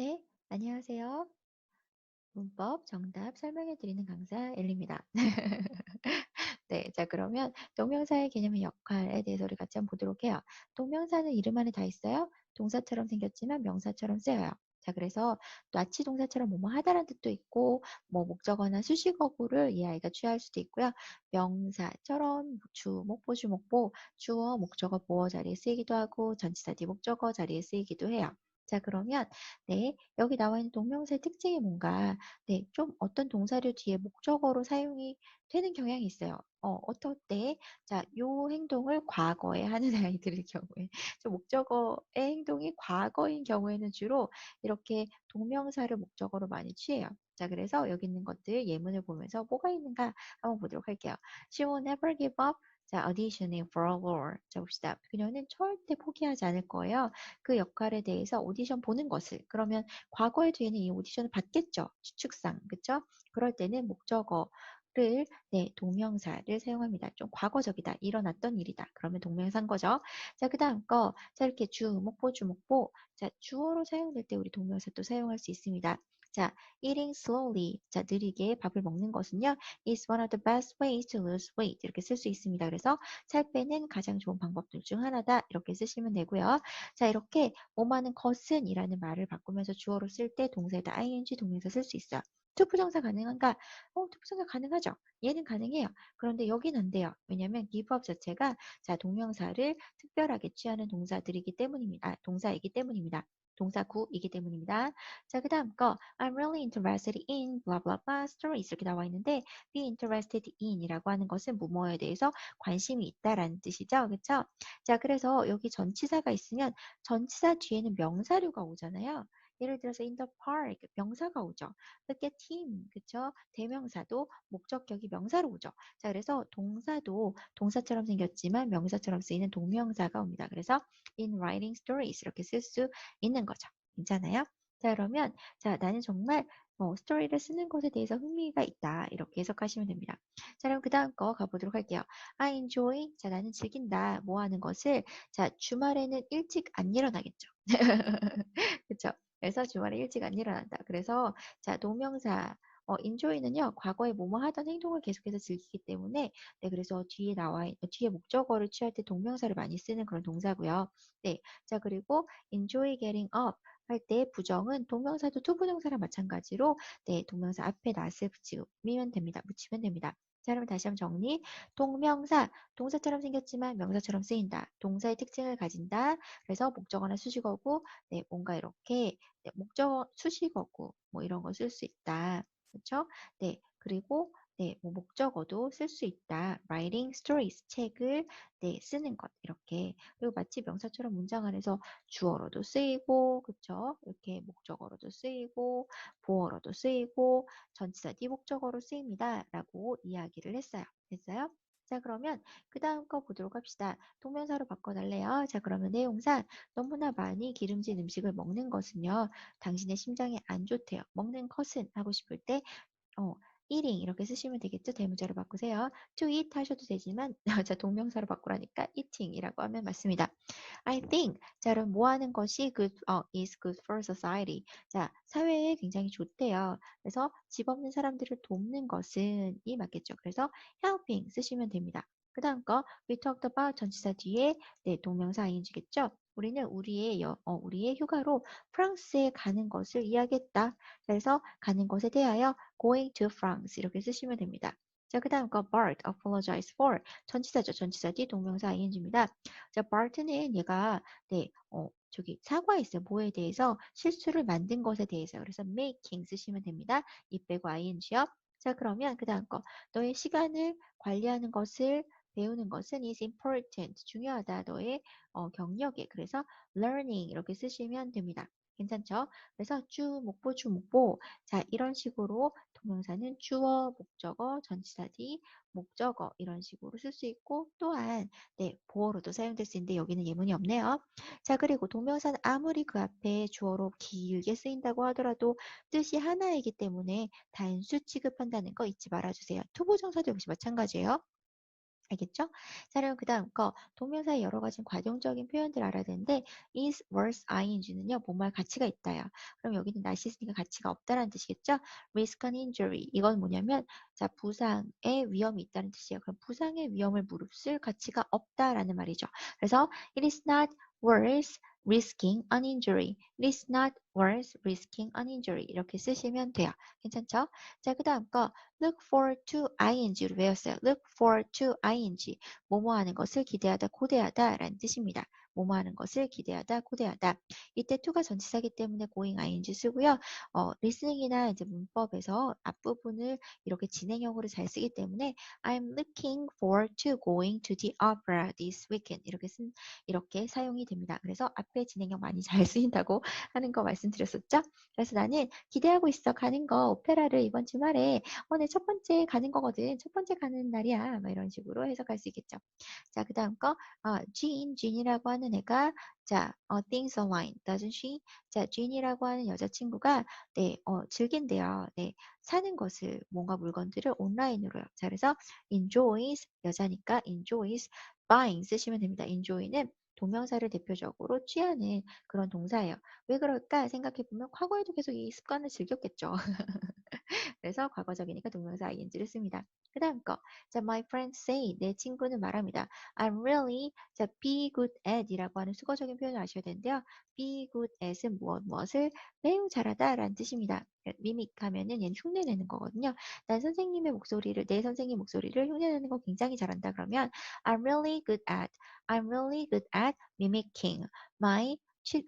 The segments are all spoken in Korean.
네, 안녕하세요. 문법 정답 설명해 드리는 강사 엘리입니다. 네, 자 그러면 동명사의 개념의 역할에 대해서 우리 같이 한번 보도록 해요. 동명사는 이름 안에 다 있어요. 동사처럼 생겼지만 명사처럼 쓰여요. 자, 그래서 나치 동사처럼 뭐뭐 하다라는 뜻도 있고, 뭐 목적어나 수식어구를 이 아이가 취할 수도 있고요. 명사처럼 주, 목 보, 주목보, 주어, 목적어, 보어 자리에 쓰이기도 하고, 전치사 뒤 목적어 자리에 쓰이기도 해요. 자, 그러면 네, 여기 나와 있는 동명사의 특징이 뭔가 네, 좀 어떤 동사를 뒤에 목적어로 사용이 되는 경향이 있어요. 어, 어떨 때, 자, 요 행동을 과거에 하는 아이들의 경우에, 저 목적어의 행동이 과거인 경우에는 주로 이렇게 동명사를 목적어로 많이 취해요. 자, 그래서 여기 있는 것들 예문을 보면서 뭐가 있는가 한번 보도록 할게요. She will never give up 자, auditioning for a role. 자, 봅시다. 그녀는 절대 포기하지 않을 거예요. 그 역할에 대해서 오디션 보는 것을. 그러면 과거의 뒤에는 이 오디션을 받겠죠. 추측상. 그쵸? 그럴 때는 목적어 를, 네, 동명사를 사용합니다. 좀 과거적이다. 일어났던 일이다. 그러면 동명사인 거죠. 자, 그 다음 거. 자, 이렇게 주, 목보, 주목보. 자, 주어로 사용될 때 우리 동명사 또 사용할 수 있습니다. 자, eating slowly. 자, 느리게 밥을 먹는 것은요. is one of the best ways to lose weight. 이렇게 쓸 수 있습니다. 그래서 살 빼는 가장 좋은 방법들 중 하나다. 이렇게 쓰시면 되고요. 자, 이렇게 뭐하는 것은 이라는 말을 바꾸면서 주어로 쓸 때 동사에다 ing 동명사 쓸 수 있어요. 투부정사 가능한가? 어, 투부정사 가능하죠. 얘는 가능해요. 그런데 여긴 안 돼요. 왜냐하면 give 자체가 자 동명사를 특별하게 취하는 동사들이기 때문입니다. 아, 동사이기 때문입니다. 동사 구이기 때문입니다. 자, 그 다음 거 I'm really interested in blah blah blah stories 이렇게 나와 있는데 be interested in 이라고 하는 것은 무뭐에 대해서 관심이 있다라는 뜻이죠. 그렇죠? 자, 그래서 여기 전치사가 있으면 전치사 뒤에는 명사류가 오잖아요. 예를 들어서 in the park 명사가 오죠. look at him 그쵸? 대명사도 목적격이 명사로 오죠. 자 그래서 동사도 동사처럼 생겼지만 명사처럼 쓰이는 동명사가 옵니다. 그래서 in writing stories 이렇게 쓸 수 있는 거죠. 괜찮아요? 자 그러면 자 나는 정말 어, 스토리를 쓰는 것에 대해서 흥미가 있다. 이렇게 해석하시면 됩니다. 자, 그럼 그 다음 거 가보도록 할게요. I enjoy. 자, 나는 즐긴다. 뭐 하는 것을. 자, 주말에는 일찍 안 일어나겠죠. 그쵸? 그래서 주말에 일찍 안 일어난다. 그래서 자 동명사 어, enjoy는요 과거에 뭐뭐 하던 행동을 계속해서 즐기기 때문에 네 그래서 뒤에 나와 있, 뒤에 목적어를 취할 때 동명사를 많이 쓰는 그런 동사고요. 네, 자 그리고 enjoy getting up 할 때 부정은 동명사도 투부정사랑 마찬가지로 네 동명사 앞에 낫을 붙이면 됩니다. 붙이면 됩니다. 자, 그럼 다시 한번 정리. 동명사, 동사처럼 생겼지만 명사처럼 쓰인다. 동사의 특징을 가진다. 그래서 목적어나 수식어고, 네, 뭔가 이렇게 네, 목적어, 수식어고, 뭐 이런 거 쓸 수 있다. 그렇죠? 네, 그리고 네, 뭐 목적어도 쓸 수 있다. writing stories, 책을 네, 쓰는 것 이렇게 그리고 마치 명사처럼 문장 안에서 주어로도 쓰이고 그쵸? 이렇게 목적어로도 쓰이고 보어로도 쓰이고 전치사 뒤 목적어로 쓰입니다. 라고 이야기를 했어요. 됐어요? 자 그러면 그 다음 거 보도록 합시다. 동명사로 바꿔달래요. 자 그러면 내용상 너무나 많이 기름진 음식을 먹는 것은요. 당신의 심장에 안 좋대요. 먹는 것은 하고 싶을 때 어, eating 이렇게 쓰시면 되겠죠. 대문자로 바꾸세요. to eat 하셔도 되지만 자 동명사로 바꾸라니까 eating이라고 하면 맞습니다. I think 자 그럼 뭐 하는 것이 good 어, is good for society. 자 사회에 굉장히 좋대요. 그래서 집 없는 사람들을 돕는 것은 이 맞겠죠. 그래서 helping 쓰시면 됩니다. 그 다음 거 we talked about 전치사 뒤에 네 동명사 ing겠죠. 우리는 우리의 여, 어, 우리의 휴가로 프랑스에 가는 것을 이야기했다. 그래서 가는 것에 대하여 going to France 이렇게 쓰시면 됩니다. 자, 그 다음 거 Bart apologize for 전치사죠. 전치사 뒤 동명사 ing입니다. 자, Bart는 얘가 네, 어, 저기 사과했어요. 뭐에 대해서 실수를 만든 것에 대해서 그래서 making 쓰시면 됩니다. 이 빼고 ing요. 자, 그러면 그 다음 거 너의 시간을 관리하는 것을 배우는 것은 is important. 중요하다. 너의 어, 경력에. 그래서 learning 이렇게 쓰시면 됩니다. 괜찮죠? 그래서 주, 목보, 주, 목보. 자, 이런 식으로 동명사는 주어, 목적어, 전치사 뒤, 목적어 이런 식으로 쓸 수 있고 또한 네, 보어로도 사용될 수 있는데 여기는 예문이 없네요. 자, 그리고 동명사는 아무리 그 앞에 주어로 길게 쓰인다고 하더라도 뜻이 하나이기 때문에 단수 취급한다는 거 잊지 말아주세요. 투부정사도 역시 마찬가지예요. 알겠죠? 자, 그럼 그 다음 거 동명사의 여러 가지 과정적인 표현들 알아야 되는데 is vs ing는요 뭐뭐할 가치가 있다요. 그럼 여기는 날씨 있으니까 가치가 없다라는 뜻이겠죠? risk an injury 이건 뭐냐면 자 부상의 위험이 있다는 뜻이에요. 그럼 부상의 위험을 무릅쓸 가치가 없다라는 말이죠. 그래서 it is not worth risking an injury. It is not worth risking an injury. 이렇게 쓰시면 돼요. 괜찮죠? 자, 그 다음 거 look forward to ing로 외웠어요. look forward to ing. 뭐뭐 하는 것을 기대하다, 고대하다 라는 뜻입니다. 뭐뭐 하는 것을 기대하다, 고대하다. 이때 to가 전치사기 때문에 going ing 쓰고요. 어, 리스닝이나 이제 문법에서 앞부분을 이렇게 진행형으로 잘 쓰기 때문에 I'm looking forward to going to the opera this weekend. 이렇게 쓴, 이렇게 사용이 됩니다. 그래서 앞에 진행형 많이 잘 쓰인다고 하는 거 말씀드렸었죠? 그래서 나는 기대하고 있어. 가는 거, 오페라를 이번 주말에, 어, 내첫 번째 가는 거거든. 첫 번째 가는 날이야. 뭐 이런 식으로 해석할 수 있겠죠. 자, 그 다음 거, 어, Jean, Jean이라고 하는 애가, 자, 어, things online, doesn't she? 자, Jean이라고 하는 여자친구가, 네, 어, 즐긴대요. 네, 사는 것을, 뭔가 물건들을 온라인으로요. 자, 그래서 enjoys, 여자니까 enjoys, buying 쓰시면 됩니다. enjoy는 동명사를 대표적으로 취하는 그런 동사예요. 왜 그럴까 생각해 보면 과거에도 계속 이 습관을 즐겼겠죠. 그래서 과거적이니까 동명사 ing를 씁니다. 그 다음 거. 자, my friends say. 내 친구는 말합니다. I'm really, 자, be good at 이라고 하는 수거적인 표현을 아셔야 되는데요. be good at은 무엇, 무엇을 매우 잘하다 라는 뜻입니다. 미믹 하면은 얘는 흉내내는 거거든요. 난 선생님의 목소리를, 내 선생님 목소리를 흉내내는 거 굉장히 잘한다 그러면 I'm really good at, I'm really good at mimicking my,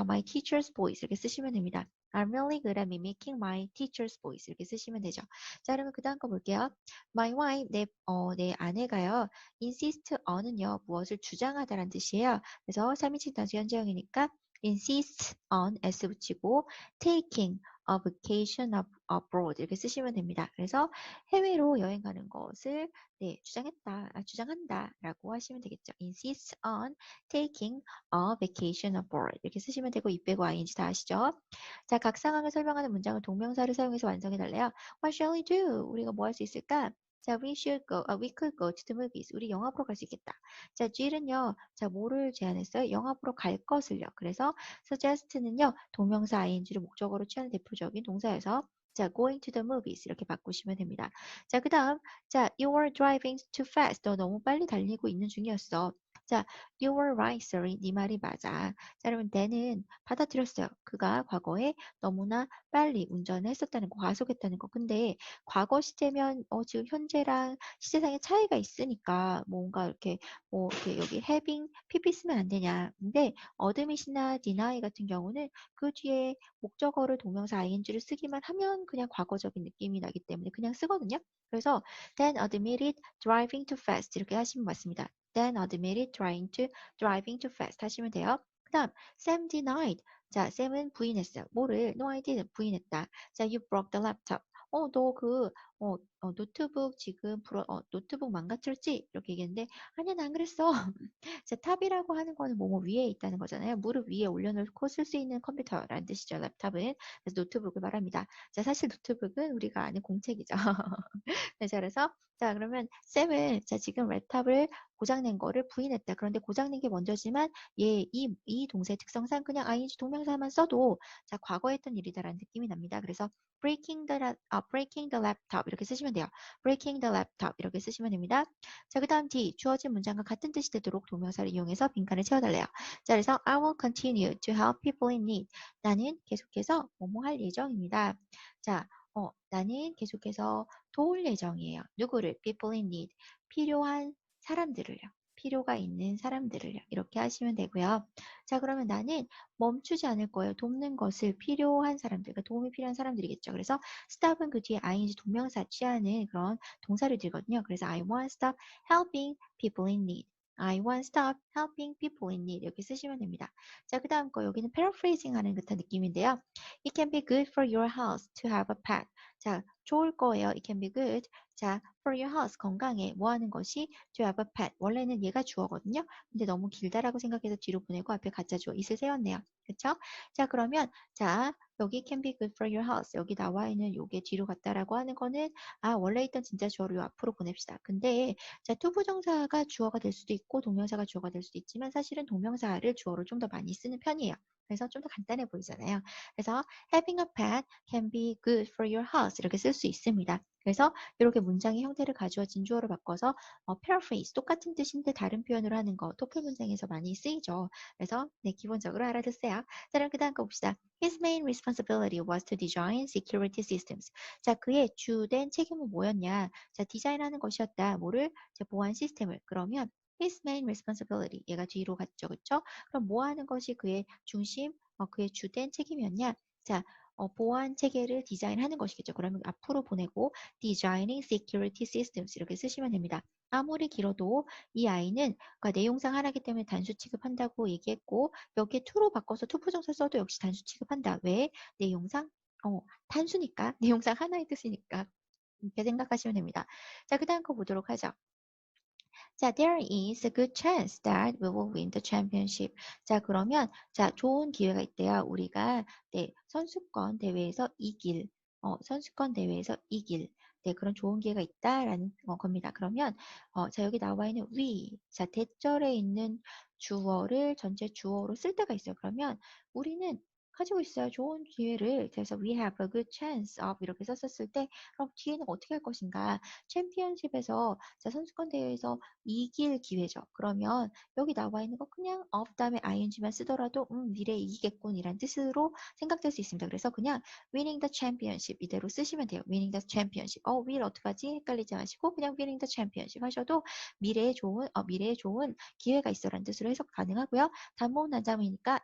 my teacher's voice 이렇게 쓰시면 됩니다. I'm really good at mimicking my teacher's voice. 이렇게 쓰시면 되죠. 자, 그러면 그 다음 거 볼게요. My wife, 내, 어, 내 아내가요. insist on은요, 무엇을 주장하다라는 뜻이에요. 그래서 3인칭 단수 현재형이니까 insist on s 붙이고 taking a vacation abroad 이렇게 쓰시면 됩니다. 그래서 해외로 여행 가는 것을 네, 주장했다, 아, 주장한다라고 하시면 되겠죠. insist on taking a vacation abroad 이렇게 쓰시면 되고 이 빼고 ing 다 아시죠? 자, 각 상황을 설명하는 문장을 동명사를 사용해서 완성해 달래요. What shall we do? 우리가 뭐 할 수 있을까? 자, we should go, uh, we could go to the movies. 우리 영화 보러 갈 수 있겠다. 자, G는요, 자, 뭐를 제안했어요? 영화 보러 갈 것을요. 그래서 suggest는요, 동명사 ing를 목적어로 취하는 대표적인 동사여서 자, going to the movies 이렇게 바꾸시면 됩니다. 자, 그 다음, 자, you are driving too fast. 너 너무 빨리 달리고 있는 중이었어. 자, you were right, sorry. 네 말이 맞아. 자, 여러분, 내는 받아들였어요. 그가 과거에 너무나 빨리 운전을 했었다는 거, 과속했다는 거. 근데 과거 시제면 어, 지금 현재랑 시제상의 차이가 있으니까 뭔가 이렇게 뭐 이렇게 여기 having pp 쓰면 안 되냐. 근데 어드밋이나 deny 같은 경우는 그 뒤에 목적어를 동명사 ing를 쓰기만 하면 그냥 과거적인 느낌이 나기 때문에 그냥 쓰거든요. 그래서 then admitted driving too fast 이렇게 하시면 맞습니다. Then admitted trying to driving too fast 하시면 돼요. 그 다음 Sam denied. 자, Sam은 부인했어요. 뭐를? No, I didn't. 부인했다. 자, you broke the laptop. 어, 너 그, 어, 어, 노트북 지금, 불어, 어, 노트북 망가뜨렸지? 이렇게 얘기했는데, 아니야, 난 그랬어. 자, 탑이라고 하는 거는 뭐뭐 위에 있다는 거잖아요. 무릎 위에 올려놓고 쓸 수 있는 컴퓨터라는 뜻이죠, 랩탑은. 그래서 노트북을 말합니다. 자, 사실 노트북은 우리가 아는 공책이죠. 네, 자, 그래서, 자, 그러면 쌤은, 자, 지금 랩탑을 고장낸 거를 부인했다. 그런데 고장낸 게 먼저지만, 얘, 이, 이 동사의 특성상 그냥 ing 동명사만 써도, 자, 과거에 했던 일이다라는 느낌이 납니다. 그래서, breaking the, uh, breaking the laptop 이렇게 쓰시면 돼요. breaking the laptop 이렇게 쓰시면 됩니다. 자, 그 다음 D 주어진 문장과 같은 뜻이 되도록 동명사를 이용해서 빈칸을 채워달래요. 자, 그래서 I will continue to help people in need. 나는 계속해서 뭐뭐 할 예정입니다. 자, 어, 나는 계속해서 도울 예정이에요. 누구를? people in need. 필요한 사람들을요. 필요가 있는 사람들을요. 이렇게 하시면 되고요. 자, 그러면 나는 멈추지 않을 거예요. 돕는 것을 필요한 사람들, 그러니까 도움이 필요한 사람들이겠죠. 그래서 stop은 그 뒤에 ing 동명사 취하는 그런 동사를 들거든요. 그래서 I won't stop helping people in need. I won't stop helping people in need. 이렇게 쓰시면 됩니다. 자, 그 다음 거 여기는 paraphrasing 하는 듯한 느낌인데요. It can be good for your health to have a pet. 자, 좋을 거예요. It can be good. 자, for your house 건강에 뭐 하는 것이 to have a pet. 원래는 얘가 주어거든요. 근데 너무 길다라고 생각해서 뒤로 보내고 앞에 가짜 주어 it을 세웠네요. 그렇죠? 자, 그러면 자, 여기 can be good for your house. 여기 나와 있는 요게 뒤로 갔다라고 하는 거는 아 원래 있던 진짜 주어를 요 앞으로 보냅시다. 근데 자 투부정사가 주어가 될 수도 있고 동명사가 주어가 될 수도 있지만 사실은 동명사를 주어로 좀 더 많이 쓰는 편이에요. 그래서 좀 더 간단해 보이잖아요. 그래서 having a pet can be good for your house 이렇게 쓸 수 있습니다. 그래서 이렇게 문장의 형태를 가져진 주어로 바꿔서 어, paraphrase 똑같은 뜻인데 다른 표현으로 하는 거 토플 문장에서 많이 쓰이죠. 그래서 네 기본적으로 알아두세요. 자 그럼 그 다음 거 봅시다. His main responsibility was to design security systems. 자 그의 주된 책임은 뭐였냐? 자 디자인하는 것이었다. 뭐를? 자 보안 시스템을. 그러면 his main responsibility 얘가 뒤로 갔죠, 그렇죠? 그럼 뭐 하는 것이 그의 중심, 어, 그의 주된 책임이었냐? 자, 어, 보안 체계를 디자인하는 것이겠죠. 그러면 앞으로 보내고 designing security systems 이렇게 쓰시면 됩니다. 아무리 길어도 이 아이는 그러니까 내용상 하나기 때문에 단수 취급한다고 얘기했고 여기에 to로 바꿔서 to 부정사 써도 역시 단수 취급한다. 왜? 내용상 어, 단수니까 내용상 하나의 뜻이니까 이렇게 생각하시면 됩니다. 자, 그 다음 거 보도록 하죠. 자, there is a good chance that we will win the championship. 자, 그러면 자, 좋은 기회가 있대요. 우리가 네, 선수권 대회에서 이길 어, 선수권 대회에서 이길 네, 그런 좋은 기회가 있다라는 어, 겁니다. 그러면 어, 자, 여기 나와 있는 we 자, 대절에 있는 주어를 전체 주어로 쓸 때가 있어요. 그러면 우리는 가지고 있어요. 좋은 기회를. 그래서 we have a good chance of 이렇게 썼었을 때 그럼 뒤에는 어떻게 할 것인가? 챔피언십에서 자, 선수권 대회에서 이길 기회죠. 그러면 여기 나와 있는 거 그냥 of 다음에 ing만 쓰더라도 음, 미래에 이기겠군이란 뜻으로 생각될 수 있습니다. 그래서 그냥 winning the championship 이대로 쓰시면 돼요. winning the championship. 어, will 어떡하지? 헷갈리지 마시고 그냥 winning the championship 하셔도 미래에 좋은 어, 미래에 좋은 기회가 있어라는 뜻으로 해석 가능하고요. 단모음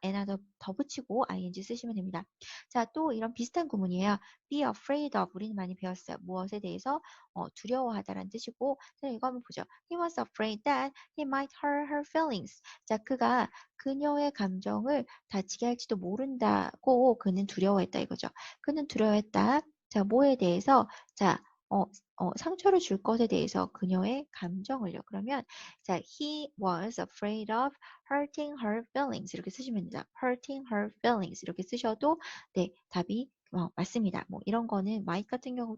n나 더, 더 붙이고 ing 쓰시면 됩니다. 자, 또 이런 비슷한 구문이에요. be afraid of 우리는 많이 배웠어요. 무엇에 대해서 어, 두려워하다라는 뜻이고 자, 이거 한번 보죠. He was afraid that he might hurt her feelings. 자, 그가 그녀의 감정을 다치게 할지도 모른다고 그는 두려워했다 이거죠. 그는 두려워했다. 자, 뭐에 대해서 자, 어, 어, 상처를 줄 것에 대해서 그녀의 감정을요. 그러면 자, he was afraid of hurting her feelings 이렇게 쓰시면 됩니다. hurting her feelings 이렇게 쓰셔도 네, 답이 어, 맞습니다. 뭐 이런 거는 might 같은 경우,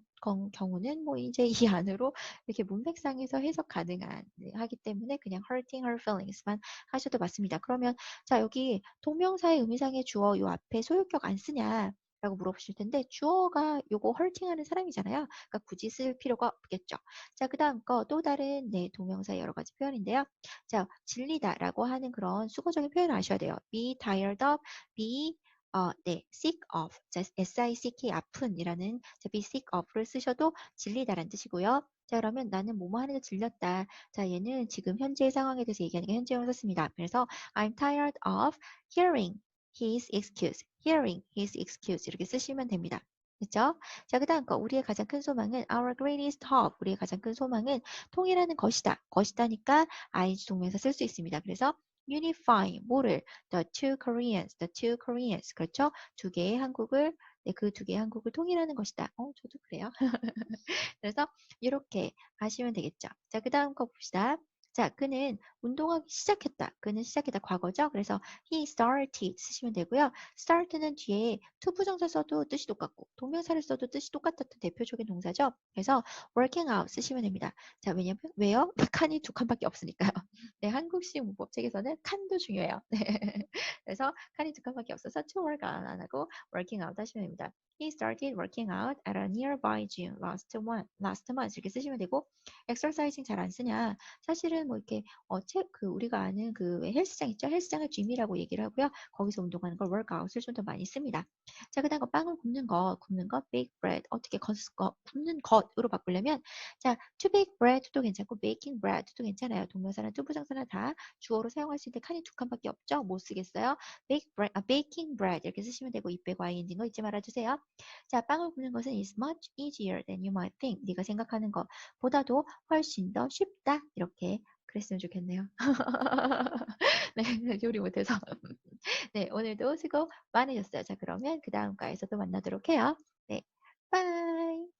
경우는 뭐 이제 이 안으로 이렇게 문맥상에서 해석 가능한 네, 하기 때문에 그냥 hurting her feelings만 하셔도 맞습니다. 그러면 자 여기 동명사의 의미상의 주어 요 앞에 소유격 안 쓰냐? 라고 물어보실 텐데 주어가 요거 헐팅하는 사람이잖아요. 그러니까 굳이 쓸 필요가 없겠죠. 자, 그 다음 거 또 다른 네, 동명사 여러 가지 표현인데요. 자, 질리다 라고 하는 그런 수거적인 표현을 아셔야 돼요. be tired of, be 어, 네, sick of, 자, sick 아픈이라는 자, be sick of를 쓰셔도 질리다라는 뜻이고요. 자, 그러면 나는 뭐뭐 하는데 질렸다. 자, 얘는 지금 현재의 상황에 대해서 얘기하니까 현재형을 썼습니다. 그래서 I'm tired of hearing his excuse. hearing his excuse 이렇게 쓰시면 됩니다. 그렇죠? 자, 그 다음 거 우리의 가장 큰 소망은 our greatest hope. 우리의 가장 큰 소망은 통일하는 것이다. 것이다니까 ing 동명사 쓸 수 있습니다. 그래서 unify 뭐를 the two Koreans, the two Koreans 그렇죠? 두 개의 한국을 네, 그 두 개의 한국을 통일하는 것이다. 어, 저도 그래요. 그래서 이렇게 하시면 되겠죠. 자, 그 다음 거 봅시다. 자, 그는 운동하기 시작했다. 그는 시작했다. 과거죠. 그래서 he started 쓰시면 되고요. start는 뒤에 to 부정사 써도 뜻이 똑같고 동명사를 써도 뜻이 똑같았던 대표적인 동사죠. 그래서 working out 쓰시면 됩니다. 자, 왜냐면 왜요? 칸이 두 칸밖에 없으니까요. 네, 한국식 문법 책에서는 칸도 중요해요. 네. 그래서 칸이 두 칸밖에 없어서 to work out 안 하고 working out 하시면 됩니다. He started working out at a nearby gym last month. last month 이렇게 쓰시면 되고 exercising 잘 안 쓰냐? 사실은 뭐 이렇게 어, 책, 그 우리가 아는 그 헬스장 있죠? 헬스장을 gym이라고 얘기를 하고요. 거기서 운동하는 걸 workout을 좀 더 많이 씁니다. 자, 그 다음 거 빵을 굽는 거, 굽는 거, bake bread 어떻게 거, 굽는 것으로 바꾸려면 자, to bake bread도 괜찮고 baking bread도 괜찮아요. 동명사나 투부정사나 다 주어로 사용할 수 있는 칸이 두 칸밖에 없죠? 못 쓰겠어요. bake bread, 아, baking bread 이렇게 쓰시면 되고 이 빼고 ing인 거 잊지 말아주세요. 자, 빵을 굽는 것은 is much easier than you might think. 네가 생각하는 것보다도 훨씬 더 쉽다. 이렇게 그랬으면 좋겠네요. 네, 요리 못해서. 네, 오늘도 수고 많으셨어요. 자, 그러면 그 다음 과에서 또 만나도록 해요. 네, 바이.